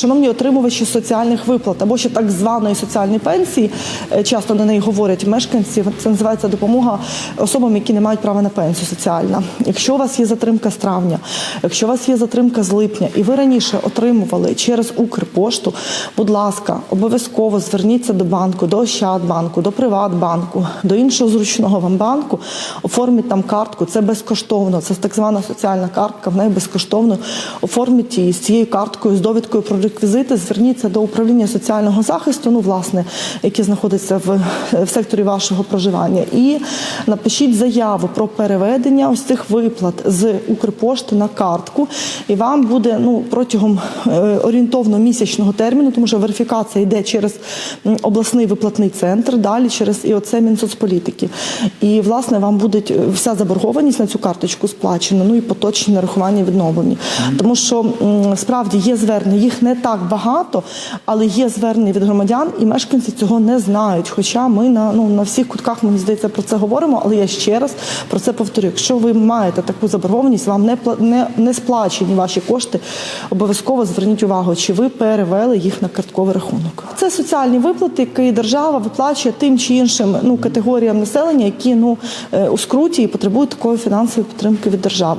Шановні отримувачі соціальних виплат або ще так званої соціальної пенсії, е, часто на неї говорять мешканці. Це називається допомога особам, які не мають права на пенсію соціальна. Якщо у вас є затримка з травня, якщо у вас є затримка з липня, і ви раніше отримували через Укрпошту, будь ласка, обов'язково зверніться до банку, до Ощадбанку, до Приватбанку, до іншого зручного вам банку, оформіть там картку. Це безкоштовно. Це так звана соціальна картка. В неї безкоштовно оформіть її з цією карткою, з довідкою про реквізити. Зверніться до управління соціального захисту, ну власне, яке знаходиться в, в секторі вашого проживання, і напишіть заяву про переведення ось цих виплат з Укрпошти на картку. І вам буде ну протягом е, орієнтовно місячного терміну, тому що верифікація йде через обласний виплатний центр, далі через і оце Мінсоцполітики. І власне вам буде вся заборгованість на цю карточку сплачена, ну і поточні нарахування відновлені. Тому що справді є звернення, їх не так багато, але є звернення від громадян, і мешканці цього не знають. Хоча ми на ну на всіх кутках мені здається про це говоримо. Але я ще раз про це повторю. Якщо ви маєте таку заборгованість, вам не не, не сплачені ваші кошти. Обов'язково зверніть увагу, чи ви перевели їх на картковий рахунок. Це соціальні виплати, які держава виплачує тим чи іншим ну категоріям населення, які ну е, у скруті і потребують такої фінансової підтримки від держави.